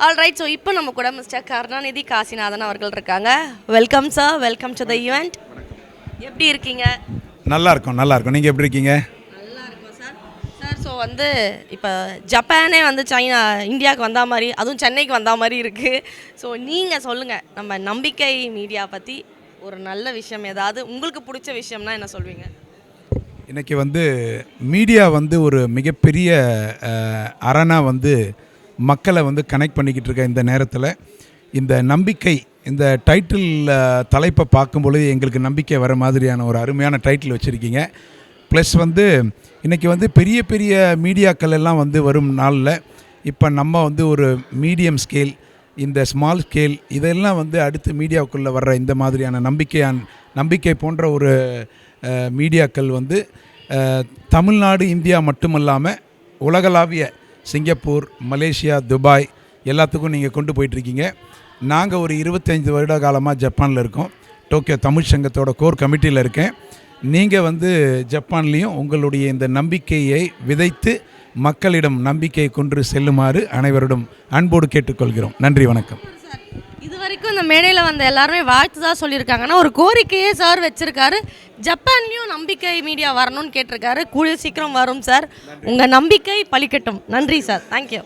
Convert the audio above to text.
All right so இப்போ நம்ம கூட மிஸ்டர் கருணாநிதி காசிநாதன் அவர்கள் இருக்காங்க. Welcome sir welcome to the event எப்படி இருக்கீங்க? நல்லா இருக்கும் நல்லா இருக்கும். நீங்கள் எப்படி இருக்கீங்க? நல்லா இருக்கும் சார் சார் ஸோ வந்து இப்போ ஜப்பானே வந்து சைனா இந்தியாவுக்கு வந்தா மாதிரி அதுவும் சென்னைக்கு வந்தா மாதிரி இருக்குது ஸோ நீங்கள் சொல்லுங்கள் நம்ம நம்பிக்கை மீடியா பற்றி ஒரு நல்ல விஷயம் ஏதாவது உங்களுக்கு பிடிச்ச விஷயம்னா என்ன சொல்வீங்க? இன்னைக்கு வந்து மீடியா வந்து ஒரு மிகப்பெரிய அஹ், அரணா வந்து மக்களை வந்து கனெக்ட் பண்ணிக்கிட்டு இருக்க இந்த நேரத்தில் இந்த நம்பிக்கை இந்த டைட்டில் தலைப்பை பார்க்கும்பொழுது எங்களுக்கு நம்பிக்கை வர மாதிரியான ஒரு அருமையான டைட்டில் வச்சுருக்கீங்க. ப்ளஸ் வந்து இன்றைக்கி வந்து பெரிய பெரிய மீடியாக்கள் எல்லாம் வந்து வரும் நாளில் இப்போ நம்ம வந்து ஒரு மீடியம் ஸ்கேல் இந்த ஸ்மால் ஸ்கேல் இதெல்லாம் வந்து அடுத்து மீடியாவுக்குள்ளே வர்ற இந்த மாதிரியான நம்பிக்கையான் நம்பிக்கை போன்ற ஒரு மீடியாக்கள் வந்து தமிழ்நாடு இந்தியா மட்டுமல்லாமல் உலகளாவிய சிங்கப்பூர் மலேசியா துபாய் எல்லாத்துக்கும் நீங்கள் கொண்டு போயிட்டுருக்கீங்க. நாங்கள் ஒரு இருபத்தஞ்சி வருட காலமாக ஜப்பானில் இருக்கோம். டோக்கியோ தமிழ் சங்கத்தோட கோர் கமிட்டியில் இருக்கேன். நீங்கள் வந்து ஜப்பான்லேயும் உங்களுடைய இந்த நம்பிக்கையை விதைத்து மக்களிடம் நம்பிக்கை கொண்டு செல்லுமாறு அனைவரிடம் அன்போடு கேட்டுக்கொள்கிறோம். நன்றி வணக்கம். வரைக்கும் இந்த மேடையில் வந்த எல்லாருமே வாழ்த்து தான் சொல்லியிருக்காங்கன்னா ஒரு கோரிக்கையே சார் வச்சிருக்காரு. ஜப்பான்லேயும் நம்பிக்கை மீடியா வரணும்னு கேட்டிருக்காரு. கூடிய சீக்கிரம் வரும் சார். உங்கள் நம்பிக்கை பழிக்கட்டும் நன்றி சார். தேங்க்யூ